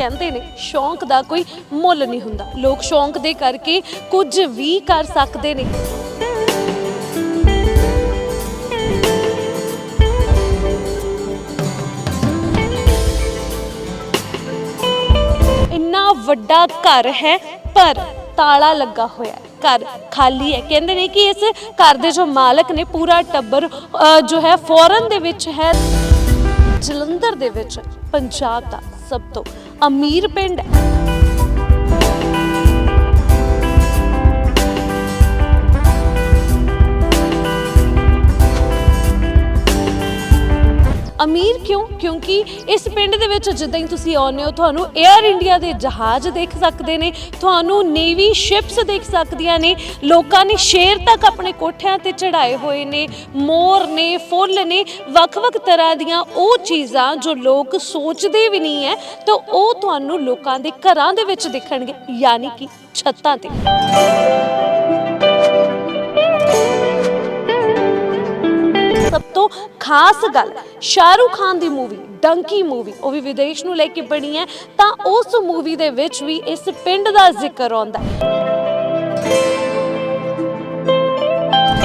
ਕਹਿੰਦੇ ਨੇ ਸ਼ੌਂਕ ਦਾ ਕੋਈ ਮੁੱਲ ਨਹੀਂ ਹੁੰਦਾ। ਲੋਕ ਸ਼ੌਂਕ ਦੇ ਕਰਕੇ ਕੁਝ ਵੀ ਕਰ ਸਕਦੇ ਨੇ। ਇੰਨਾ ਵੱਡਾ ਘਰ ਹੈ ਪਰ ਤਾਲਾ ਲੱਗਾ ਹੋਇਆ ਹੈ। ਘਰ ਖਾਲੀ ਹੈ। ਕਹਿੰਦੇ ਨੇ ਕਿ ਇਸ ਘਰ ਦੇ ਜੋ ਮਾਲਕ ਨੇ ਪੂਰਾ ਟੱਬਰ ਅ, ਜੋ ਹੈ ਫੋਰਨ ਦੇ ਵਿੱਚ ਹੈ। ਜਲੰਧਰ ਦੇ ਵਿੱਚ ਪੰਜਾਬ ਦਾ ਸਭ ਤੋਂ ਅਮੀਰ ਪਿੰਡ। ਅਮੀਰ ਕਿਉਂ? ਕਿਉਂਕਿ ਇਸ ਪਿੰਡ ਦੇ ਵਿੱਚ ਜਿੱਦਾਂ ਹੀ ਤੁਸੀਂ ਆਉਂਦੇ ਹੋ, ਤੁਹਾਨੂੰ 에ਅਰ ਇੰਡੀਆ ਦੇ ਜਹਾਜ਼ ਦੇਖ ਸਕਦੇ ਨੇ, ਤੁਹਾਨੂੰ ਨੇਵੀ ਸ਼ਿਪਸ ਦੇਖ ਸਕਦੀਆਂ ਨੇ, ਲੋਕਾਂ ਨੇ ਸ਼ੇਰ ਤੱਕ ਆਪਣੇ ਕੋਠਿਆਂ ਤੇ ਚੜਾਏ ਹੋਏ ਨੇ, ਮੋਰ ਨੇ, ਫੁੱਲ ਨੇ, ਵੱਖ-ਵੱਖ ਤਰ੍ਹਾਂ ਦੀਆਂ ਉਹ ਚੀਜ਼ਾਂ ਜੋ ਲੋਕ ਸੋਚਦੇ ਵੀ ਨਹੀਂ ਹੈ, ਤਾਂ ਉਹ ਤੁਹਾਨੂੰ ਲੋਕਾਂ ਦੇ ਘਰਾਂ ਦੇ ਵਿੱਚ ਦਿਖਣਗੇ, ਯਾਨੀ ਕਿ ਛੱਤਾਂ ਤੇ। ਸਭ ਤੋਂ ਖਾਸ ਗੱਲ, ਸ਼ਾਹਰੁਖ ਖਾਨ ਦੀ ਮੂਵੀ ਡੰਕੀ ਮੂਵੀ ਉਹ ਵੀ ਵਿਦੇਸ਼ ਨੂੰ ਲੈ ਕੇ ਬਣੀ ਹੈ, ਤਾਂ ਉਸ ਮੂਵੀ ਦੇ ਵਿੱਚ ਵੀ ਇਸ ਪਿੰਡ ਦਾ ਜ਼ਿਕਰ ਆਉਂਦਾ ਹੈ।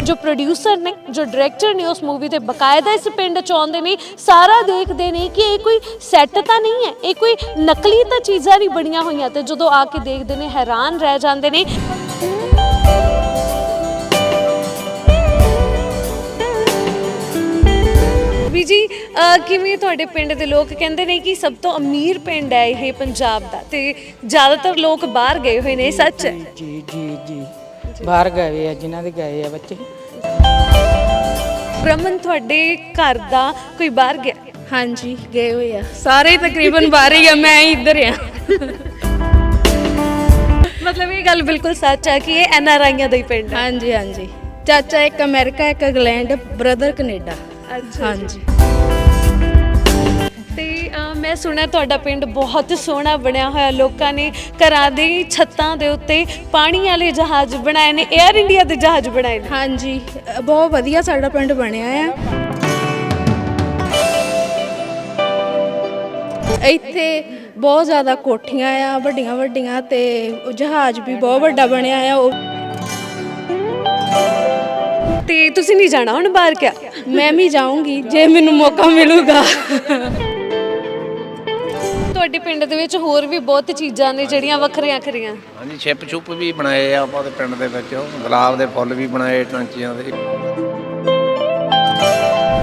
ਜੋ ਪ੍ਰੋਡਿਊਸਰ ਨੇ, ਜੋ ਡਾਇਰੈਕਟਰ ਨੇ ਉਸ ਮੂਵੀ ਦੇ ਬਕਾਇਦਾ ਇਸ ਪਿੰਡ ਚ ਆਉਂਦੇ ਨੇ, ਸਾਰਾ ਦੇਖਦੇ ਨੇ ਕਿ ਇਹ ਕੋਈ ਸੈੱਟ ਤਾਂ ਨਹੀਂ ਹੈ, ਇਹ ਕੋਈ ਨਕਲੀ ਤਾਂ ਚੀਜ਼ਾਂ ਨਹੀਂ ਬਣੀਆਂ ਹੋਈਆਂ ਤੇ ਜਦੋਂ ਆ ਕੇ ਦੇਖਦੇ ਨੇ, ਹੈਰਾਨ ਰਹਿ ਜਾਂਦੇ ਨੇ। ਜੀ ਕਿਵੇਂ ਤੁਹਾਡੇ ਪਿੰਡ ਦੇ ਲੋਕ ਕਹਿੰਦੇ ਨੇ ਕਿ ਸਭ ਤੋਂ ਅਮੀਰ ਪਿੰਡ ਹੈ ਇਹ ਪੰਜਾਬ ਦਾ? ਤੇ ਜ਼ਿਆਦਾਤਰ ਲੋਕ ਬਾਹਰ ਗਏ ਹੋਏ ਨੇ ਇਹ ਸੱਚ? ਹੈ ਜੀ ਜੀ ਜੀ। ਬਾਹਰ ਗਏ ਆ ਜਿਨ੍ਹਾਂ ਦੇ ਗਏ ਆ ਬੱਚੇ। ਬ੍ਰਹਮਨ ਤੁਹਾਡੇ ਘਰ ਦਾ ਕੋਈ ਬਾਹਰ ਗਿਆ? ਹਾਂਜੀ ਗਏ ਹੋਏ ਆ। ਸਾਰੇ ਤਕਰੀਬਨ ਬਾਹਰ ਹੀ ਆ ਮੈਂ ਇੱਧਰ ਆ। ਮਤਲਬ ਇਹ ਗੱਲ ਬਿਲਕੁਲ ਸੱਚ ਹੈ ਕਿ ਇਹ ਐਨ ਆਰ ਆਈਆਂ ਦਾ ਹੀ ਪਿੰਡ ਹੈ ਹਾਂਜੀ ਹਾਂਜੀ। ਚਾਚਾ ਇੱਕ ਅਮਰੀਕਾ ਇੱਕ ਇੰਗਲੈਂਡ ਬ੍ਰਦਰ ਕੈਨੇਡਾ। ਅੱਛਾ। ਹਾਂਜੀ। ਤੇ ਮੈਂ ਸੁਣਿਆ ਤੁਹਾਡਾ ਪਿੰਡ ਬਹੁਤ ਸੋਹਣਾ ਬਣਿਆ ਹੋਇਆ। ਲੋਕਾਂ ਨੇ ਘਰਾਂ ਦੇ ਛੱਤਾਂ ਦੇ ਉੱਤੇ ਪਾਣੀ ਵਾਲੇ ਜਹਾਜ਼ ਬਣਾਏ ਨੇ 에ਅਰ ਇੰਡੀਆ ਦੇ ਜਹਾਜ਼ ਬਣਾਏ ਨੇ। ਹਾਂਜੀ ਅ, ਬਹੁਤ ਵਧੀਆ ਸਾਡਾ ਪਿੰਡ ਬਣਿਆ ਆ। ਇੱਥੇ ਬਹੁਤ ਜ਼ਿਆਦਾ ਕੋਠੀਆਂ ਆ ਵੱਡੀਆਂ ਵੱਡੀਆਂ ਤੇ ਉਹ ਜਹਾਜ਼ ਵੀ ਬਹੁਤ ਵੱਡਾ ਬਣਿਆ ਆ। ਉਹ ਤੇ ਤੁਸੀਂ ਨਹੀਂ ਜਾਣਾ ਹੁਣ ਬਾਹਰ ਕਿਆ? ਮੈਂ ਵੀ ਜਾਊਂਗੀ ਜੇ ਮੈਨੂੰ ਮੌਕਾ ਮਿਲੂਗਾ। ਤੁਹਾਡੇ ਪਿੰਡ ਦੇ ਵਿੱਚ ਹੋਰ ਵੀ ਬਹੁਤ ਚੀਜ਼ਾਂ ਨੇ ਜਿਹੜੀਆਂ ਵੱਖਰੀਆਂ ਵੱਖਰੀਆਂ ਹਾਂਜੀ ਛਿਪ ਛੁਪ ਵੀ ਬਣਾਏ ਆ ਆਪਾਂ ਦੇ ਪਿੰਡ ਦੇ ਵਿੱਚ। ਗੁਲਾਬ ਦੇ ਫੁੱਲ ਵੀ ਬਣਾਏ ਟਾਂਚੀਆਂ ਦੇ।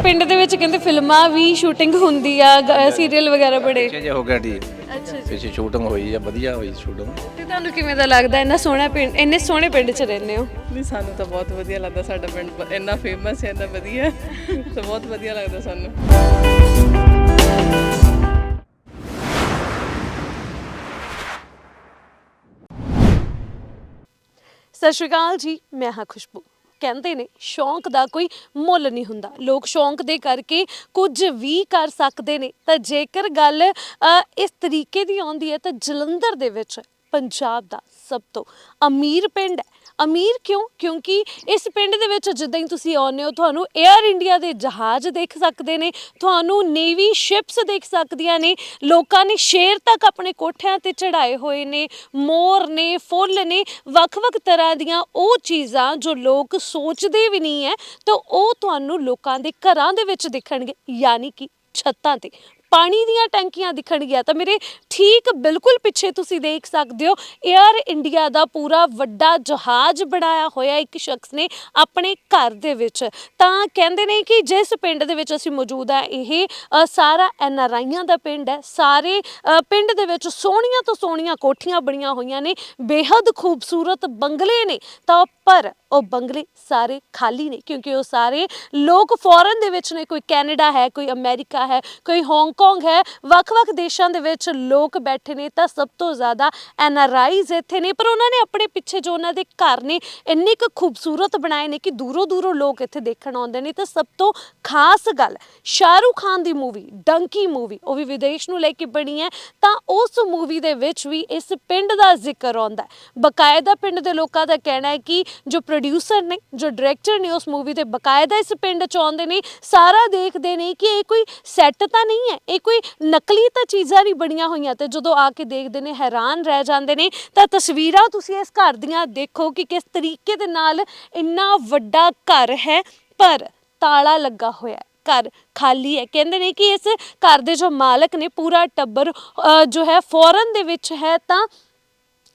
ਪਿੰਡ ਦੇ ਵਿੱਚ ਕਹਿੰਦੇ ਫਿਲਮਾਂ ਵੀ ਸ਼ੂਟਿੰਗ ਹੁੰਦੀ ਆ ਸੀਰੀਅਲ ਵਗੈਰਾ ਬੜੇ। ਪਿੱਛੇ ਜੇ ਹੋ ਗਿਆ ਡੀ। ਅੱਛਾ ਪਿੱਛੇ ਸ਼ੂਟਿੰਗ ਹੋਈ ਆ ਵਧੀਆ ਹੋਈ ਸ਼ੂਟਿੰਗ ਤੇ ਤੁਹਾਨੂੰ ਕਿਵੇਂ ਦਾ ਲੱਗਦਾ ਇੰਨਾ ਸੋਹਣਾ ਪਿੰਡ ਇੰਨੇ ਸੋਹਣੇ ਪਿੰਡ 'ਚ ਰਹਿੰਦੇ ਹੋ? ਨਹੀਂ ਸਾਨੂੰ ਤਾਂ ਬਹੁਤ ਵਧੀਆ ਲੱਗਦਾ ਸਾਡਾ ਪਿੰਡ ਬ- ਇੰਨਾ ਫੇਮਸ ਹੈ ਇੰਨਾ ਵਧੀਆ। ਹੈ, ਤਾਂ ਬਹੁਤ ਵਧੀਆ ਲੱਗਦਾ ਸਾਨੂੰ। ਸਤਿ ਸ਼੍ਰੀ ਅਕਾਲ ਜੀ ਮੈਂ ਹਾਂ ਖੁਸ਼ਬੂ। ਕਹਿੰਦੇ ਨੇ ਸ਼ੌਂਕ ਦਾ ਕੋਈ ਮੁੱਲ ਨਹੀਂ ਹੁੰਦਾ। ਲੋਕ ਸ਼ੌਂਕ ਦੇ ਕਰਕੇ ਕੁਝ ਵੀ ਕਰ ਸਕਦੇ ਨੇ। ਤਾਂ ਜੇਕਰ ਗੱਲ ਅ, ਇਸ ਤਰੀਕੇ ਦੀ ਆਉਂਦੀ ਹੈ ਤਾਂ ਜਲੰਧਰ ਦੇ ਵਿੱਚ ਪੰਜਾਬ ਦਾ ਸਭ ਤੋਂ ਅਮੀਰ ਪਿੰਡ ਹੈ। ਅਮੀਰ ਕਿਉਂ? ਕਿਉਂਕਿ ਇਸ ਪਿੰਡ ਦੇ ਵਿੱਚ ਜਿੱਦਾਂ ਹੀ ਤੁਸੀਂ ਆਉਂਦੇ ਹੋ, ਤੁਹਾਨੂੰ 에ਅਰ ਇੰਡੀਆ ਦੇ ਜਹਾਜ਼ ਦੇਖ ਸਕਦੇ ਨੇ, ਤੁਹਾਨੂੰ ਨੇਵੀ ਸ਼ਿਪਸ ਦੇਖ ਸਕਦੀਆਂ ਨੇ, ਲੋਕਾਂ ਨੇ ਸ਼ੇਰ ਤੱਕ ਆਪਣੇ ਕੋਠਿਆਂ ਤੇ ਚੜਾਏ ਹੋਏ ਨੇ, ਮੋਰ ਨੇ, ਫੁੱਲ ਨੇ, ਵੱਖ-ਵੱਖ ਤਰ੍ਹਾਂ ਦੀਆਂ ਉਹ ਚੀਜ਼ਾਂ ਜੋ ਲੋਕ ਸੋਚਦੇ ਵੀ ਨਹੀਂ ਹੈ, ਤਾਂ ਉਹ ਤੁਹਾਨੂੰ ਲੋਕਾਂ ਦੇ ਘਰਾਂ ਦੇ ਵਿੱਚ ਦੇਖਣਗੇ, ਯਾਨੀ ਕਿ ਛੱਤਾਂ ਤੇ। ਪਾਣੀ ਦੀਆਂ ਟੈਂਕੀਆਂ ਦਿਖਣਗੀਆਂ ਤਾਂ ਮੇਰੇ ਠੀਕ ਬਿਲਕੁਲ ਪਿੱਛੇ ਤੁਸੀਂ ਦੇਖ ਸਕਦੇ ਹੋ 에ਅਰ ਇੰਡੀਆ ਦਾ ਪੂਰਾ ਵੱਡਾ ਜਹਾਜ਼ ਬਣਾਇਆ ਹੋਇਆ ਇੱਕ ਸ਼ਖਸ ਨੇ ਆਪਣੇ ਘਰ ਦੇ ਵਿੱਚ। ਤਾਂ ਕਹਿੰਦੇ ਨੇ ਕਿ ਜਿਸ ਪਿੰਡ ਦੇ ਵਿੱਚ ਅਸੀਂ ਮੌਜੂਦ ਆ ਇਹ ਸਾਰਾ ਐਨ ਆਰ ਆਈਆਂ ਦਾ ਪਿੰਡ ਹੈ। ਸਾਰੇ ਪਿੰਡ ਦੇ ਵਿੱਚ ਸੋਹਣੀਆਂ ਤੋਂ ਸੋਹਣੀਆਂ ਕੋਠੀਆਂ ਬਣੀਆਂ ਹੋਈਆਂ ਨੇ, ਬੇਹੱਦ ਖੂਬਸੂਰਤ ਬੰਗਲੇ ਨੇ। ਤਾਂ ਪਰ ਉਹ ਬੰਗਲੇ ਸਾਰੇ ਖਾਲੀ ਨੇ ਕਿਉਂਕਿ ਉਹ ਸਾਰੇ ਲੋਕ ਫੋਰਨ ਦੇ ਵਿੱਚ ਨੇ, ਕੋਈ ਕੈਨੇਡਾ ਹੈ, ਕੋਈ ਅਮਰੀਕਾ ਹੈ, ਕੋਈ ਹਾਂਗਕਾਂਗ ਹੈ, ਵੱਖ-ਵੱਖ ਦੇਸ਼ਾਂ ਦੇ ਵਿੱਚ ਲੋਕ ਬੈਠੇ ਨੇ ਤਾਂ ਸਭ ਤੋਂ ਜ਼ਿਆਦਾ ਐਨ ਆਰ ਆਈਜ਼ ਇੱਥੇ ਨੇ, ਪਰ ਉਹਨਾਂ ਨੇ ਆਪਣੇ ਪਿੱਛੇ ਜੋ ਉਹਨਾਂ ਦੇ ਘਰ ਨੇ, ਇੰਨੇ ਕੁ ਖੂਬਸੂਰਤ ਬਣਾਏ ਨੇ ਕਿ ਦੂਰੋਂ ਦੂਰੋਂ ਲੋਕ ਇੱਥੇ ਦੇਖਣ ਆਉਂਦੇ ਨੇ, ਤਾਂ ਸਭ ਤੋਂ ਖਾਸ ਗੱਲ ਸ਼ਾਹਰੁਖ ਖਾਨ ਦੀ ਮੂਵੀ ਡੰਕੀ ਮੂਵੀ ਉਹ ਵੀ ਵਿਦੇਸ਼ ਨੂੰ ਲੈ ਕੇ ਬਣੀ ਹੈ, ਤਾਂ ਉਸ ਮੂਵੀ ਦੇ ਵਿੱਚ ਵੀ ਇਸ ਪਿੰਡ ਦਾ ਜ਼ਿਕਰ ਆਉਂਦਾ ਹੈ। ਬਕਾਇਦਾ ਪਿੰਡ ਦੇ ਲੋਕਾਂ ਦਾ ਕਹਿਣਾ ਹੈ ਕਿ ਜੋ ਪ੍ਰੋਡਿਊਸਰ ਨੇ ਜੋ ਡਾਇਰੈਕਟਰ ਨੇ ਉਸ ਮੂਵੀ ਦੇ ਬਕਾਇਦਾ ਇਸ ਪਿੰਡ ਚ ਆਉਂਦੇ ਨੇ ਸਾਰਾ ਦੇਖਦੇ ਨੇ ਕਿ ਇਹ ਕੋਈ ਸੈੱਟ ਤਾਂ ਨਹੀਂ ਹੈ ਇਹ ਕੋਈ ਨਕਲੀ ਤਾਂ ਚੀਜ਼ਾਂ ਨਹੀਂ ਬਣੀਆਂ ਹੋਈਆਂ ਤੇ ਜਦੋਂ ਆ ਕੇ ਦੇਖਦੇ ਨੇ ਹੈਰਾਨ ਰਹਿ ਜਾਂਦੇ ਨੇ ਤਾਂ ਤਸਵੀਰਾਂ ਤੁਸੀਂ ਇਸ ਘਰ ਦੀਆਂ ਦੇਖੋ ਕਿ ਕਿਸ ਤਰੀਕੇ ਦੇ ਨਾਲ ਇੰਨਾ ਵੱਡਾ ਘਰ ਹੈ ਪਰ ਤਾਲਾ ਲੱਗਾ ਹੋਇਆ ਹੈ ਘਰ ਖਾਲੀ ਹੈ। ਕਹਿੰਦੇ ਨੇ ਕਿ ਇਸ ਘਰ ਦੇ ਜੋ ਮਾਲਕ ਨੇ ਪੂਰਾ ਟੱਬਰ ਅ, ਜੋ ਹੈ ਫੋਰਨ ਦੇ ਵਿੱਚ ਹੈ ਤਾਂ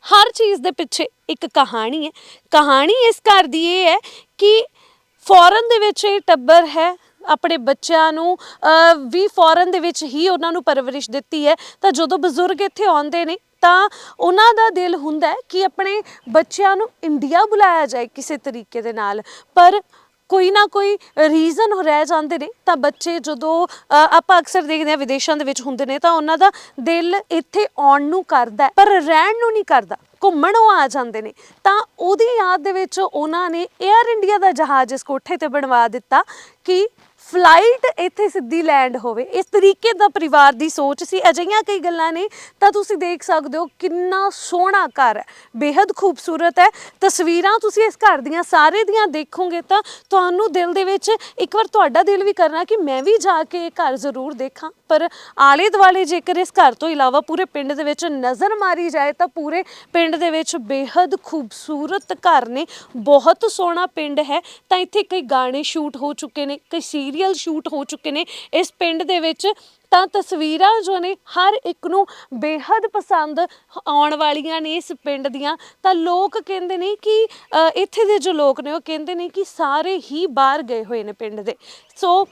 ਹਰ ਚੀਜ਼ ਦੇ ਪਿੱਛੇ ਇੱਕ ਕਹਾਣੀ ਹੈ। ਕਹਾਣੀ ਇਸ ਘਰ ਦੀ ਇਹ ਹੈ ਕਿ ਫੋਰਨ ਦੇ ਵਿੱਚ ਇਹ ਟੱਬਰ ਹੈ, ਆਪਣੇ ਬੱਚਿਆਂ ਨੂੰ ਵੀ ਫੋਰਨ ਦੇ ਵਿੱਚ ਹੀ ਉਹਨਾਂ ਨੂੰ ਪਰਵਰਿਸ਼ ਦਿੱਤੀ ਹੈ। ਤਾਂ ਜਦੋਂ ਬਜ਼ੁਰਗ ਇੱਥੇ ਆਉਂਦੇ ਨੇ, ਤਾਂ ਉਹਨਾਂ ਦਾ ਦਿਲ ਹੁੰਦਾ ਹੈ ਕਿ ਆਪਣੇ ਬੱਚਿਆਂ ਨੂੰ ਇੰਡੀਆ ਬੁਲਾਇਆ ਜਾਏ ਕਿਸੇ ਤਰੀਕੇ ਦੇ ਨਾਲ। ਪਰ ਕੋਈ ਨਾ ਕੋਈ ਰੀਜ਼ਨ ਰਹਿ ਜਾਂਦੇ ਨੇ, ਤਾਂ ਬੱਚੇ ਜਦੋਂ ਆਪਾਂ ਅਕਸਰ ਦੇਖਦੇ ਹਾਂ ਵਿਦੇਸ਼ਾਂ ਦੇ ਵਿੱਚ ਹੁੰਦੇ ਨੇ, ਤਾਂ ਉਹਨਾਂ ਦਾ ਦਿਲ ਇੱਥੇ ਆਉਣ ਨੂੰ ਕਰਦਾ ਪਰ ਰਹਿਣ ਨੂੰ ਨਹੀਂ ਕਰਦਾ, ਘੁੰਮਣ ਉਹ ਆ ਜਾਂਦੇ ਨੇ। ਤਾਂ ਉਹਦੀ ਯਾਦ ਦੇ ਵਿੱਚ ਉਹਨਾਂ ਨੇ 에ਅਰ ਇੰਡੀਆ ਦਾ ਜਹਾਜ਼ ਇਸ ਕੋਠੇ ਤੇ ਬਣਵਾ ਦਿੱਤਾ ਕਿ ਫਲਾਈਟ ਇੱਥੇ ਸਿੱਧੀ ਲੈਂਡ ਹੋਵੇ। ਇਸ ਤਰੀਕੇ ਦਾ ਪਰਿਵਾਰ ਦੀ ਸੋਚ ਸੀ। ਅਜਿਹੀਆਂ ਕਈ ਗੱਲਾਂ ਨੇ, ਤਾਂ ਤੁਸੀਂ ਦੇਖ ਸਕਦੇ ਹੋ ਕਿੰਨਾ ਸੋਹਣਾ ਘਰ ਹੈ। ਬੇहद ਖੂਬਸੂਰਤ ਹੈ। ਤਸਵੀਰਾਂ ਤੁਸੀਂ ਇਸ ਘਰ ਦੀਆਂ ਸਾਰੇ ਦੀਆਂ ਦੇਖੋਗੇ ਤਾਂ ਤੁਹਾਨੂੰ ਦਿਲ ਦੇ ਵਿੱਚ ਇੱਕ ਵਾਰ ਤੁਹਾਡਾ ਦਿਲ ਵੀ ਕਰਨਾ ਕਿ ਮੈਂ ਵੀ ਜਾ ਕੇ ਇਹ ਘਰ ਜ਼ਰੂਰ ਦੇਖਾਂ। ਪਰ ਆਲੇ ਦੁਆਲੇ ਜੇਕਰ ਇਸ ਘਰ ਤੋਂ ਇਲਾਵਾ ਪੂਰੇ ਪਿੰਡ ਦੇ ਵਿੱਚ ਨਜ਼ਰ ਮਾਰੀ ਜਾਏ, ਤਾਂ ਪੂਰੇ ਪਿੰਡ ਦੇ ਵਿੱਚ ਬੇहद ਖੂਬਸੂਰਤ ਘਰ ਨੇ। ਬਹੁਤ ਸੋਹਣਾ ਪਿੰਡ ਹੈ। ਤਾਂ ਇੱਥੇ ਕਈ ਗਾਣੇ ਸ਼ੂਟ ਹੋ ਚੁੱਕੇ ਨੇ, ਕਈ ਸੀਰੀਜ਼ ਸੀਰੀਅਲ ਸ਼ੂਟ ਹੋ ਚੁੱਕੇ ਨੇ ਇਸ ਪਿੰਡ ਦੇ ਵਿੱਚ ਤਾਂ ਤਸਵੀਰਾਂ ਜੋ ਨੇ ਹਰ ਇੱਕ ਨੂੰ ਬੇਹੱਦ ਪਸੰਦ ਆਉਣ ਵਾਲੀਆਂ ਨੇ ਇਸ ਪਿੰਡ ਦੀਆਂ। ਤਾਂ ਲੋਕ ਕਹਿੰਦੇ ਨੇ ਕਿ ਅ, ਇੱਥੇ ਦੇ ਜੋ ਲੋਕ ਨੇ ਉਹ ਕਹਿੰਦੇ ਨੇ ਕਿ ਸਾਰੇ ਹੀ ਬਾਹਰ ਗਏ ਹੋਏ ਨੇ ਪਿੰਡ ਦੇ। ਸੋ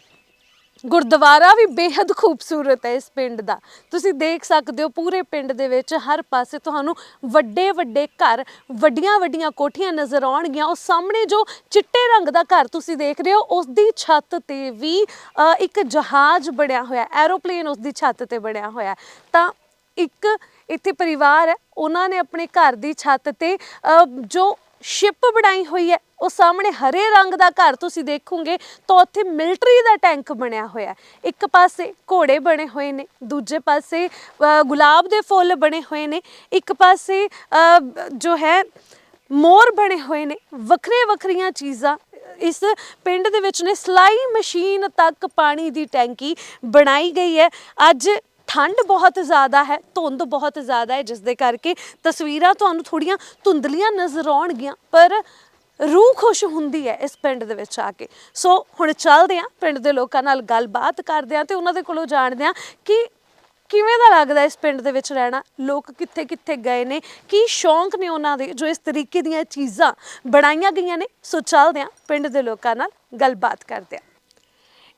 ਗੁਰਦੁਆਰਾ ਵੀ ਬੇहद ਖੂਬਸੂਰਤ ਹੈ ਇਸ ਪਿੰਡ ਦਾ। ਤੁਸੀਂ ਦੇਖ ਸਕਦੇ ਹੋ ਪੂਰੇ ਪਿੰਡ ਦੇ ਵਿੱਚ ਹਰ ਪਾਸੇ ਤੁਹਾਨੂੰ ਵੱਡੇ ਵੱਡੇ ਘਰ ਵੱਡੀਆਂ ਵੱਡੀਆਂ ਕੋਠੀਆਂ ਨਜ਼ਰ ਆਉਣਗੀਆਂ। ਉਹ ਸਾਹਮਣੇ ਜੋ ਚਿੱਟੇ ਰੰਗ ਦਾ ਘਰ ਤੁਸੀਂ ਦੇਖ ਰਹੇ ਹੋ ਉਸ ਦੀ ਛੱਤ ਤੇ ਵੀ ਅ, ਇੱਕ ਜਹਾਜ਼ ਬਣਿਆ ਹੋਇਆ ਐਰੋਪਲੇਨ ਉਸ ਦੀ ਛੱਤ ਤੇ ਬਣਿਆ ਹੋਇਆ ਹੈ। ਤਾਂ ਇੱਕ ਇੱਥੇ ਪਰਿਵਾਰ ਹੈ ਉਹਨਾਂ ਨੇ ਆਪਣੇ ਘਰ ਦੀ ਛੱਤ ਤੇ ਅ, ਜੋ ਸ਼ਿਪ ਬਣਾਈ ਹੋਈ ਹੈ ਉਹ ਸਾਹਮਣੇ ਹਰੇ ਰੰਗ ਦਾ ਘਰ ਤੁਸੀਂ ਦੇਖੋਗੇ ਤਾਂ ਉੱਥੇ ਮਿਲਟਰੀ ਦਾ ਟੈਂਕ ਬਣਿਆ ਹੋਇਆ ਹੈ। ਇੱਕ ਪਾਸੇ ਘੋੜੇ ਬਣੇ ਹੋਏ ਨੇ ਦੂਜੇ ਪਾਸੇ ਅ, ਗੁਲਾਬ ਦੇ ਫੁੱਲ ਬਣੇ ਹੋਏ ਨੇ ਇੱਕ ਪਾਸੇ ਅ, ਜੋ ਹੈ ਮੋਰ ਬਣੇ ਹੋਏ ਨੇ ਵੱਖਰੇ ਵੱਖਰੀਆਂ ਚੀਜ਼ਾਂ। ਇਸ ਪਿੰਡ ਦੇ ਵਿੱਚ ਨੇ ਸਲਾਈ ਮਸ਼ੀਨ ਤੱਕ ਪਾਣੀ ਦੀ ਟੈਂਕੀ ਬਣਾਈ ਗਈ ਹੈ। ਅੱਜ ਠੰਡ ਬਹੁਤ ਜ਼ਿਆਦਾ ਹੈ ਧੁੰਦ ਬਹੁਤ ਜ਼ਿਆਦਾ ਹੈ ਜਿਸ ਦੇ ਕਰਕੇ ਤਸਵੀਰਾਂ ਤੁਹਾਨੂੰ ਥੋੜੀਆਂ ਧੁੰਦਲੀਆਂ ਨਜ਼ਰ ਆਉਣਗੀਆਂ ਪਰ ਰੂਹ ਖੁਸ਼ ਹੁੰਦੀ ਹੈ ਇਸ ਪਿੰਡ ਦੇ ਵਿੱਚ ਆ ਕੇ। ਸੋ ਹੁਣ ਚੱਲਦੇ ਹਾਂ ਪਿੰਡ ਦੇ ਲੋਕਾਂ ਨਾਲ ਗੱਲਬਾਤ ਕਰਦੇ ਹਾਂ ਤੇ ਉਹਨਾਂ ਦੇ ਕੋਲੋਂ ਜਾਣਦੇ ਹਾਂ ਕਿ ਕਿਵੇਂ ਦਾ ਲੱਗਦਾ ਇਸ ਪਿੰਡ ਦੇ ਵਿੱਚ ਰਹਿਣਾ, ਲੋਕ ਕਿੱਥੇ ਕਿੱਥੇ ਗਏ ਨੇ, ਕੀ ਸ਼ੌਂਕ ਨੇ ਉਹਨਾਂ ਦੇ, ਜੋ ਇਸ ਤਰੀਕੇ ਦੀਆਂ ਚੀਜ਼ਾਂ ਬਣਾਈਆਂ ਗਈਆਂ ਨੇ। ਸੋ ਚੱਲਦੇ ਹਾਂ ਪਿੰਡ ਦੇ ਲੋਕਾਂ ਨਾਲ ਗੱਲਬਾਤ ਕਰਦੇ ਹਾਂ।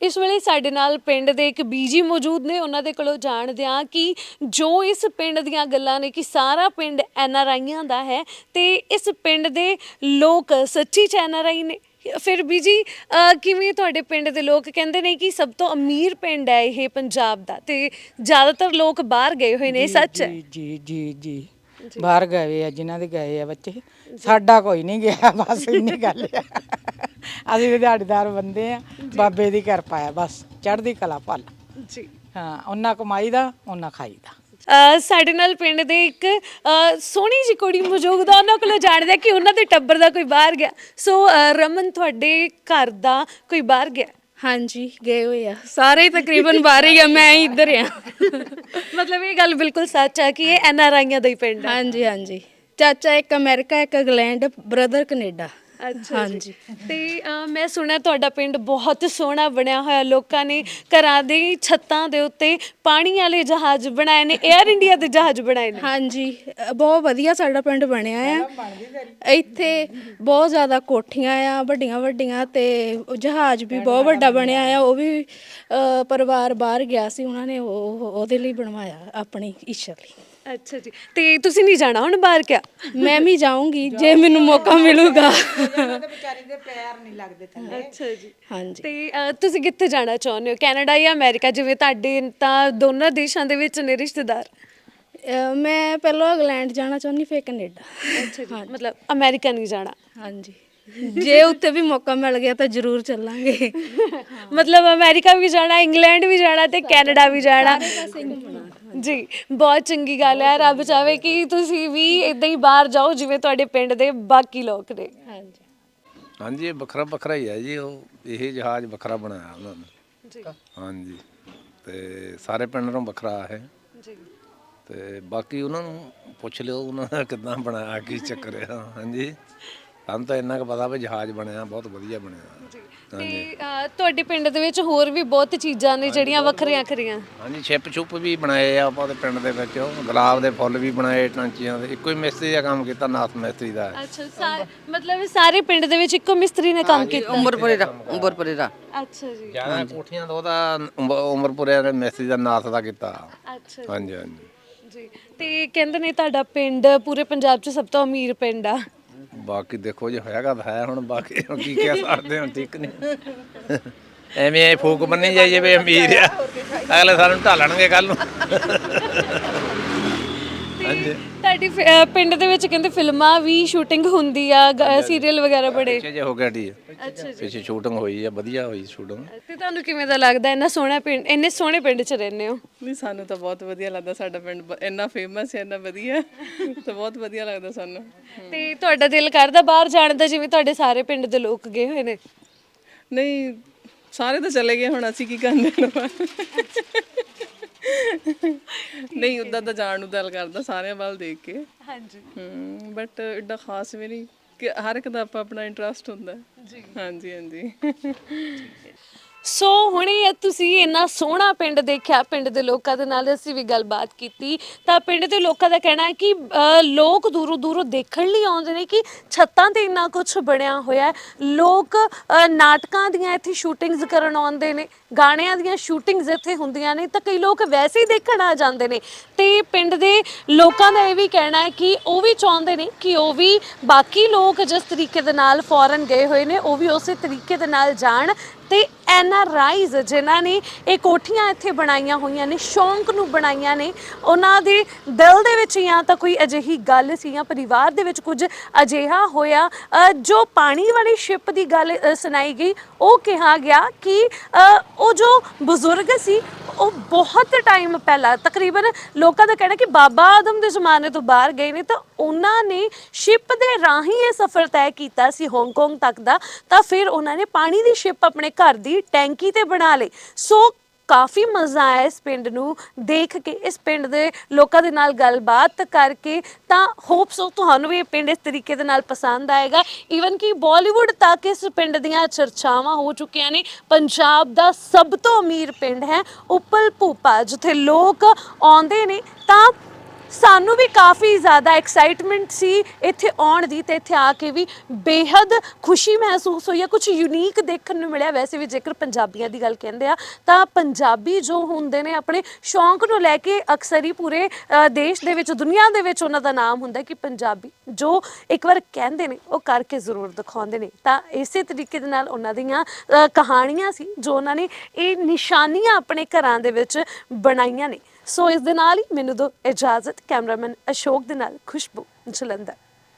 ਇਸ ਵੇਲੇ ਸਾਡੇ ਨਾਲ ਪਿੰਡ ਦੇ ਇੱਕ ਬੀਜੀ ਮੌਜੂਦ ਨੇ ਉਹਨਾਂ ਦੇ ਕੋਲੋਂ ਜਾਣਦੇ ਹਾਂ ਕਿ ਜੋ ਇਸ ਪਿੰਡ ਦੀਆਂ ਗੱਲਾਂ ਨੇ ਕਿ ਸਾਰਾ ਪਿੰਡ ਐਨ ਆਰ ਆਈਆਂ ਦਾ ਹੈ ਤੇ ਇਸ ਪਿੰਡ ਦੇ ਲੋਕ ਸੱਚੀ ਚ ਐਨ ਆਰ ਆਈ ਨੇ। ਫਿਰ ਬੀਜੀ ਅਹ, ਕਿਵੇਂ ਤੁਹਾਡੇ ਪਿੰਡ ਦੇ ਲੋਕ ਕਹਿੰਦੇ ਨੇ ਕਿ ਸਭ ਤੋਂ ਅਮੀਰ ਪਿੰਡ ਹੈ ਇਹ ਪੰਜਾਬ ਦਾ? ਤੇ ਜ਼ਿਆਦਾਤਰ ਲੋਕ ਬਾਹਰ ਗਏ ਹੋਏ ਨੇ ਇਹ ਸੱਚ ਹੈ? ਜੀ ਜੀ ਜੀ। ਜੀ ਬਾਹਰ ਗਏ ਆ ਜਿਨ੍ਹਾਂ ਦੇ ਗਏ ਆ ਬੱਚੇ। ਸਾਡਾ ਕੋਈ ਨਹੀਂ ਗਿਆ ਬਸ ਇੰਨੀ ਗੱਲ ਆ। ਅਸੀਂ ਵੀ ਦਿਹਾੜੀਦਾਰ ਬੰਦੇ ਆ ਬਾਬੇ ਦੀ ਕਿਰਪਾ ਆ ਬਸ ਚੜ੍ਹਦੀ ਕਲਾ ਪਲ ਜੀ। ਹਾਂ ਉਹਨਾਂ ਕਮਾਈ ਦਾ ਉਹਨਾਂ ਖਾਈ ਦਾ। ਅ, ਸਾਡੇ ਨਾਲ ਪਿੰਡ ਦੇ ਇੱਕ ਅ, ਸੋਹਣੀ ਜੀ ਕੁੜੀ ਮੌਜੂਦ ਆ ਉਹਨਾਂ ਕੋਲੋਂ ਜਾਣਦੇ ਹਾਂ ਕਿ ਉਹਨਾਂ ਦੇ ਟੱਬਰ ਦਾ ਕੋਈ ਬਾਹਰ ਗਿਆ। ਸੋ ਅ, ਰਮਨ ਤੁਹਾਡੇ ਘਰ ਦਾ ਕੋਈ ਬਾਹਰ ਗਿਆ? ਹਾਂਜੀ ਗਏ ਹੋਏ ਆ। ਸਾਰੇ ਹੀ ਤਕਰੀਬਨ ਬਾਹਰ ਹੀ ਆ ਮੈਂ ਹੀ ਇੱਧਰ ਆ। ਮਤਲਬ ਇਹ ਗੱਲ ਬਿਲਕੁਲ ਸੱਚ ਹੈ ਕਿ ਇਹ ਐਨ ਆਰ ਆਈਆਂ ਦਾ ਹੀ ਪਿੰਡ ਹੈ ਹਾਂਜੀ ਹਾਂਜੀ। ਚਾਚਾ ਇੱਕ ਅਮਰੀਕਾ ਇੱਕ ਇੰਗਲੈਂਡ ਬ੍ਰਦਰ ਕੈਨੇਡਾ। ਅੱਛਾ ਹਾਂਜੀ। ਤੇ ਅ, ਮੈਂ ਸੁਣਿਆ ਤੁਹਾਡਾ ਪਿੰਡ ਬਹੁਤ ਸੋਹਣਾ ਬਣਿਆ ਹੋਇਆ। ਲੋਕਾਂ ਨੇ ਘਰਾਂ ਦੇ ਛੱਤਾਂ ਦੇ ਉੱਤੇ ਪਾਣੀ ਵਾਲੇ ਜਹਾਜ਼ ਬਣਾਏ ਨੇ 에ਅਰ ਇੰਡੀਆ ਦੇ ਜਹਾਜ਼ ਬਣਾਏ ਨੇ। ਹਾਂਜੀ ਅ, ਬਹੁਤ ਵਧੀਆ ਸਾਡਾ ਪਿੰਡ ਬਣਿਆ ਆ। ਇੱਥੇ ਬਹੁਤ ਜ਼ਿਆਦਾ ਕੋਠੀਆਂ ਆ ਵੱਡੀਆਂ ਵੱਡੀਆਂ ਤੇ ਜਹਾਜ਼ ਵੀ ਬਹੁਤ ਵੱਡਾ ਬਣਿਆ ਆ। ਉਹ ਵੀ ਅ, ਪਰਿਵਾਰ ਬਾਹਰ ਗਿਆ ਸੀ ਉਹਨਾਂ ਨੇ ਉਹ ਉਹਦੇ ਲਈ ਬਣਵਾਇਆ ਆਪਣੀ ਇੱਛਾ ਲਈ। ਅੱਛਾ ਜੀ। ਤੇ ਤੁਸੀਂ ਨਹੀਂ ਜਾਣਾ ਹੁਣ ਬਾਹਰ ਕਿਆ? ਮੈਂ ਵੀ ਜਾਊਂਗੀ ਜੇ ਮੈਨੂੰ ਮੌਕਾ ਮਿਲੂਗਾ। ਵਿਚਾਰੀ ਦੇ ਪੈਰ ਨਹੀਂ ਲੱਗਦੇ ਥੱਲੇ ਅੱਛਾ ਜੀ। ਹਾਂਜੀ। ਤੇ ਅ, ਤੁਸੀਂ ਕਿੱਥੇ ਜਾਣਾ ਚਾਹੁੰਦੇ ਹੋ? ਕੈਨੇਡਾ ਜਾਂ ਅਮਰੀਕਾ? ਜਿਵੇਂ ਤੁਹਾਡੇ ਤਾਂ ਦੋਨਾਂ ਦੇਸ਼ਾਂ ਦੇ ਵਿੱਚ ਨੇ ਰਿਸ਼ਤੇਦਾਰ। ਮੈਂ ਪਹਿਲਾਂ ਇੰਗਲੈਂਡ ਜਾਣਾ ਚਾਹੁੰਦੀ ਫਿਰ ਕੈਨੇਡਾ। ਅੱਛਾ ਜੀ। ਮਤਲਬ ਅਮਰੀਕਾ ਨਹੀਂ ਜਾਣਾ? ਹਾਂਜੀ। ਜੇ ਉੱਥੇ ਵੀ ਮੌਕਾ ਮਿਲ ਗਿਆ ਤਾਂ ਜ਼ਰੂਰ ਚੱਲਾਂਗੇ। ਮਤਲਬ ਅਮਰੀਕਾ ਵੀ ਜਾਣਾ ਇੰਗਲੈਂਡ ਵੀ ਜਾਣਾ ਤੇ ਕੈਨੇਡਾ ਵੀ ਜਾਣਾ। ਜੀ ਬਹੁਤ ਚੰਗੀ ਗੱਲ ਹੈ ਰੱਬ ਚਾਵੇ ਕਿ ਤੁਸੀਂ ਵੀ ਇਦਾਂ ਹੀ ਬਾਹਰ ਜਾਓ ਜਿਵੇਂ ਤੁਹਾਡੇ ਪਿੰਡ ਦੇ ਬਾਕੀ ਲੋਕ ਨੇ। ਹਾਂਜੀ। ਹਾਂਜੀ ਇਹ ਵੱਖਰਾ ਵੱਖਰਾ ਹੀ ਹੈ ਜੀ ਉਹ ਇਹ ਜਹਾਜ਼ ਵੱਖਰਾ ਬਣਾਇਆ ਉਹਨਾਂ ਨੇ। ਜੀ। ਹਾਂਜੀ ਤੇ ਸਾਰੇ ਪਿੰਡ ਨੂੰ ਵੱਖਰਾ ਹੈ। ਜੀ। ਤੇ ਬਾਕੀ ਉਹਨਾਂ ਨੂੰ ਪੁੱਛ ਲਿਓ ਉਹਨਾਂ ਦਾ ਕਿੱਦਾਂ ਬਣਾਇਆ ਕੀ ਚੱਕਰ ਆ। ਹਾਂਜੀ। ਸਾਨੂੰ ਤਾਂ ਇੰਨਾ ਕੁ ਪਤਾ ਵੀ ਜਹਾਜ਼ ਬਣਿਆ ਬਹੁਤ ਵਧੀਆ ਬਣਿਆ। ਜੀ। ਤੇ ਅ, ਤੁਹਾਡੇ ਪਿੰਡ ਦੇ ਵਿੱਚ ਹੋਰ ਵੀ ਬਹੁਤ ਚੀਜ਼ਾਂ ਨੇ ਜਿਹੜੀਆਂ ਵੱਖਰੀਆਂ ਖਰੀਆਂ ਹਾਂਜੀ ਛਿਪ ਛੁਪ ਵੀ ਬਣਾਏ ਆ ਆਪਾਂ ਦੇ ਪਿੰਡ ਦੇ ਵਿੱਚ। ਗੁਲਾਬ ਦੇ ਫੁੱਲ ਵੀ ਬਣਾਏ ਟਾਂਚੀਆਂ ਦੇ। ਇੱਕੋ ਹੀ ਮਿਸਤਰੀ ਦਾ ਕੰਮ ਕੀਤਾ ਨਾਥ ਮਿਸਤਰੀ ਦਾ। ਅੱਛਾ ਸਾ- ਮਤਲਬ ਸਾਰੇ ਪਿੰਡ ਦੇ ਵਿੱਚ ਇੱਕੋ ਮਿਸਤਰੀ ਨੇ ਕੰਮ ਕੀਤਾ? ਉਮਰਪੁਰੇ ਦਾ ਉਮਰਪੁਰੇ ਦਾ। ਅੱਛਾ ਜੀ। ਜ਼ਿਆਦਾ ਕੋਠੀਆਂ ਦਾ ਉਹਦਾ ਉਮ- ਉਮਰਪੁਰੇ ਦੇ ਮਿਸਤਰੀ ਦਾ ਨਾਥ ਦਾ ਕੀਤਾ। ਅੱਛਾ ਜੀ। ਹਾਂਜੀ ਹਾਂਜੀ। ਜੀ। ਤੇ ਕਹਿੰਦੇ ਨੇ ਤੁਹਾਡਾ ਪਿੰਡ ਪੂਰੇ ਪੰਜਾਬ 'ਚ ਸਭ ਤੋਂ ਅਮੀਰ ਪਿੰਡ ਆ। ਬਾਕੀ ਦੇਖੋ ਜੇ ਹੋਇਆਗਾ ਤਾਂ ਹੈ ਹੁਣ, ਬਾਕੀ ਹੁਣ ਕੀ ਕਹਿ ਸਕਦੇ ਹੁਣ, ਠੀਕ ਨਹੀਂ। ਐਵੇਂ ਐ ਫੂਕ ਮੰਨੀ ਜਾਈਏ ਵੀ ਅਮੀਰ ਆ। ਅਗਲੇ ਸਾਨੂੰ ਢਾਲਣਗੇ ਕੱਲ ਨੂੰ। ਤੁਹਾਡੀ ਫਿ- ਪਿੰਡ ਦੇ ਵਿੱਚ ਕਹਿੰਦੇ ਫਿਲਮਾਂ ਵੀ ਸ਼ੂਟਿੰਗ ਹੁੰਦੀ ਆ ਸੀਰੀਅਲ ਵਗੈਰਾ ਬੜੇ। ਪਿੱਛੇ ਜੇ ਹੋ ਗਿਆ ਟੀ ਅੱਛਾ ਜੀ। ਪਿੱਛੇ ਸ਼ੂਟਿੰਗ ਹੋਈ ਆ ਵਧੀਆ ਹੋਈ ਸ਼ੂਟਿੰਗ ਤੇ ਤੁਹਾਨੂੰ ਕਿਵੇਂ ਦਾ ਲੱਗਦਾ ਇੰਨਾ ਸੋਹਣਾ ਪਿੰਡ ਇੰਨੇ ਸੋਹਣੇ ਪਿੰਡ 'ਚ ਰਹਿੰਦੇ ਹੋ? ਨਹੀਂ ਸਾਨੂੰ ਤਾਂ ਬਹੁਤ ਵਧੀਆ ਲੱਗਦਾ ਸਾਡਾ ਪਿੰਡ ਬ- ਇੰਨਾ ਫੇਮਸ ਹੈ ਇੰਨਾ ਵਧੀਆ। ਤਾਂ ਬਹੁਤ ਵਧੀਆ ਲੱਗਦਾ ਸਾਨੂੰ। ਤੇ ਤੁਹਾਡਾ ਦਿਲ ਕਰਦਾ ਬਾਹਰ ਜਾਣ ਦਾ ਜਿਵੇਂ ਤੁਹਾਡੇ ਸਾਰੇ ਪਿੰਡ ਦੇ ਲੋਕ ਗਏ ਹੋਏ ਨੇ? ਨਹੀਂ ਸਾਰੇ ਤਾਂ ਚਲੇ ਗਏ ਹੁਣ ਅਸੀਂ ਕੀ ਕਰਨੇ ਨਹੀਂ ਉਦਾਂ ਤਾਂ ਜਾਣ ਨੂੰ ਦਿਲ ਕਰਦਾ ਸਾਰਿਆਂ ਵੱਲ ਦੇਖ ਕੇ। ਹਾਂਜੀ। ਹੂੰ ਬਟ ਐਡਾ ਖਾਸ ਵੀ ਨਹੀਂ ਕਿ ਹਰ ਇੱਕ ਦਾ ਆਪਣਾ ਆਪਣਾ ਇੰਟਰਸਟ ਹੁੰਦਾ। ਜੀ। ਹਾਂਜੀ ਹਾਂਜੀ। ਸੋ ਹੁਣੇ ਤੁਸੀਂ ਇੰਨਾ ਸੋਹਣਾ ਪਿੰਡ ਦੇਖਿਆ ਪਿੰਡ ਦੇ ਲੋਕਾਂ ਦੇ ਨਾਲ ਅਸੀਂ ਵੀ ਗੱਲਬਾਤ ਕੀਤੀ। ਤਾਂ ਪਿੰਡ ਦੇ ਲੋਕਾਂ ਦਾ ਕਹਿਣਾ ਹੈ ਕਿ ਅ, ਲੋਕ ਦੂਰੋਂ ਦੂਰੋਂ ਦੇਖਣ ਲਈ ਆਉਂਦੇ ਨੇ ਕਿ ਛੱਤਾਂ ਤੇ ਇੰਨਾ ਕੁਝ ਬਣਿਆ ਹੋਇਆ ਹੈ। ਲੋਕ ਅ, ਨਾਟਕਾਂ ਦੀਆਂ ਇੱਥੇ ਸ਼ੂਟਿੰਗਸ ਕਰਨ ਆਉਂਦੇ ਨੇ ਗਾਣਿਆਂ ਦੀਆਂ ਸ਼ੂਟਿੰਗਸ ਇੱਥੇ ਹੁੰਦੀਆਂ ਨੇ ਤਾਂ ਕਈ ਲੋਕ ਵੈਸੇ ਹੀ ਦੇਖਣ ਆ ਜਾਂਦੇ ਨੇ। ਤੇ ਪਿੰਡ ਦੇ ਲੋਕਾਂ ਦਾ ਇਹ ਵੀ ਕਹਿਣਾ ਹੈ ਕਿ ਉਹ ਵੀ ਚਾਹੁੰਦੇ ਨੇ ਕਿ ਉਹ ਵੀ ਬਾਕੀ ਲੋਕ ਜਿਸ ਤਰੀਕੇ ਦੇ ਨਾਲ ਫੋਰਨ ਗਏ ਹੋਏ ਨੇ ਉਹ ਵੀ ਉਸੇ ਤਰੀਕੇ ਦੇ ਨਾਲ ਜਾਣ। ਤੇ ਐਨ ਆਰ ਆਈਜ਼ ਜਿਨ੍ਹਾਂ ਨੇ ਇਹ ਕੋਠੀਆਂ ਇੱਥੇ ਬਣਾਈਆਂ ਹੋਈਆਂ ਨੇ ਸ਼ੌਂਕ ਨੂੰ ਬਣਾਈਆਂ ਨੇ ਉਹਨਾਂ ਦੇ ਦਿਲ ਦੇ ਵਿੱਚ ਜਾਂ ਤਾਂ ਕੋਈ ਅਜਿਹੀ ਗੱਲ ਸੀ ਜਾਂ ਪਰਿਵਾਰ ਦੇ ਵਿੱਚ ਕੁਝ ਅਜਿਹਾ ਹੋਇਆ ਅ, ਜੋ ਪਾਣੀ ਵਾਲੀ ਸ਼ਿਪ ਦੀ ਗੱਲ ਅ, ਸੁਣਾਈ ਗਈ ਉਹ ਕਿਹਾ ਗਿਆ ਕਿ ਅ, ਉਹ ਜੋ ਬਜ਼ੁਰਗ ਸੀ ਉਹ ਬਹੁਤ ਟਾਈਮ ਪਹਿਲਾਂ, ਤਕਰੀਬਨ ਲੋਕਾਂ ਦਾ ਕਹਿਣਾ ਕਿ ਬਾਬਾ ਆਦਮ ਦੇ ਜ਼ਮਾਨੇ ਤੋਂ ਬਾਹਰ ਗਏ ਨੇ, ਤਾਂ ਉਹਨਾਂ ਨੇ ਸ਼ਿਪ ਦੇ ਰਾਹੀਂ ਇਹ ਸਫ਼ਰ ਤੈਅ ਕੀਤਾ ਸੀ ਹਾਂਗਕਾਂਗ ਤੱਕ ਦਾ, ਤਾਂ ਫਿਰ ਉਹਨਾਂ ਨੇ ਪਾਣੀ ਦੀ ਸ਼ਿਪ ਆਪਣੇ ਘਰ ਦੀ ਟੈਂਕੀ ਤੇ ਬਣਾ ਲਈ। ਸੋ ਕਾਫੀ ਮਜ਼ਾ ਆਇਆ ਇਸ ਪਿੰਡ ਨੂੰ ਦੇਖ ਕੇ, ਇਸ ਪਿੰਡ ਦੇ ਲੋਕਾਂ ਦੇ ਨਾਲ ਗੱਲਬਾਤ ਕਰਕੇ। ਤਾਂ ਹੋਪਸ ਤੁਹਾਨੂੰ ਵੀ ਇਹ ਪਿੰਡ ਇਸ ਤਰੀਕੇ ਦੇ ਨਾਲ ਪਸੰਦ ਆਏਗਾ। ਈਵਨ ਕਿ ਬਾਲੀਵੁੱਡ ਤੱਕ ਇਸ ਪਿੰਡ ਦੀਆਂ ਚਰਚਾਵਾਂ ਹੋ ਚੁੱਕੀਆਂ ਨੇ। ਪੰਜਾਬ ਦਾ ਸਭ ਤੋਂ ਅਮੀਰ ਪਿੰਡ ਹੈ, ਉਪਲ ਭੂਪਾ ਜਿੱਥੇ ਲੋਕ ਆਉਂਦੇ ਨੇ। ਤਾਂ ਸਾਨੂੰ ਵੀ ਕਾਫੀ ਜ਼ਿਆਦਾ ਐਕਸਾਈਟਮੈਂਟ ਸੀ ਇੱਥੇ ਆਉਣ ਦੀ ਤੇ ਇੱਥੇ ਆ ਕੇ ਵੀ ਬੇਹੱਦ ਖੁਸ਼ੀ ਮਹਿਸੂਸ ਹੋਈ ਹੈ। ਕੁਝ ਯੂਨੀਕ ਦੇਖਣ ਨੂੰ ਮਿਲਿਆ। ਵੈਸੇ ਵੀ ਜੇਕਰ ਪੰਜਾਬੀਆਂ ਦੀ ਗੱਲ ਕਹਿੰਦੇ ਆ ਤਾਂ ਪੰਜਾਬੀ ਜੋ ਹੁੰਦੇ ਨੇ ਆਪਣੇ ਸ਼ੌਂਕ ਨੂੰ ਲੈ ਕੇ ਅਕਸਰ ਹੀ ਪੂਰੇ ਅ, ਦੇਸ਼ ਦੇ ਵਿੱਚ ਦੁਨੀਆ ਦੇ ਵਿੱਚ ਉਹਨਾਂ ਦਾ ਨਾਮ ਹੁੰਦਾ ਕਿ ਪੰਜਾਬੀ। ਜੋ ਇੱਕ ਵਾਰ ਕਹਿੰਦੇ ਨੇ ਉਹ ਕਰਕੇ ਜ਼ਰੂਰ ਦਿਖਾਉਂਦੇ ਨੇ। ਤਾਂ ਇਸੇ ਤਰੀਕੇ ਦੇ ਨਾਲ ਉਹਨਾਂ ਦੀਆਂ ਅ, ਕਹਾਣੀਆਂ ਸੀ ਜੋ ਉਹਨਾਂ ਨੇ ਇਹ ਨਿਸ਼ਾਨੀਆਂ ਆਪਣੇ ਘਰਾਂ ਦੇ ਵਿੱਚ ਬਣਾਈਆਂ ਨੇ। ਸੋ ਇਸ ਦੇ ਨਾਲ ਹੀ ਮੈਨੂੰ ਦੋ ਇਜਾਜ਼ਤ ਕੈਮਰਾਮੈਨ ਅਸ਼ੋਕ ਦੇ ਨਾਲ ਖੁਸ਼ਬੂ ਜਲੰਧਰ।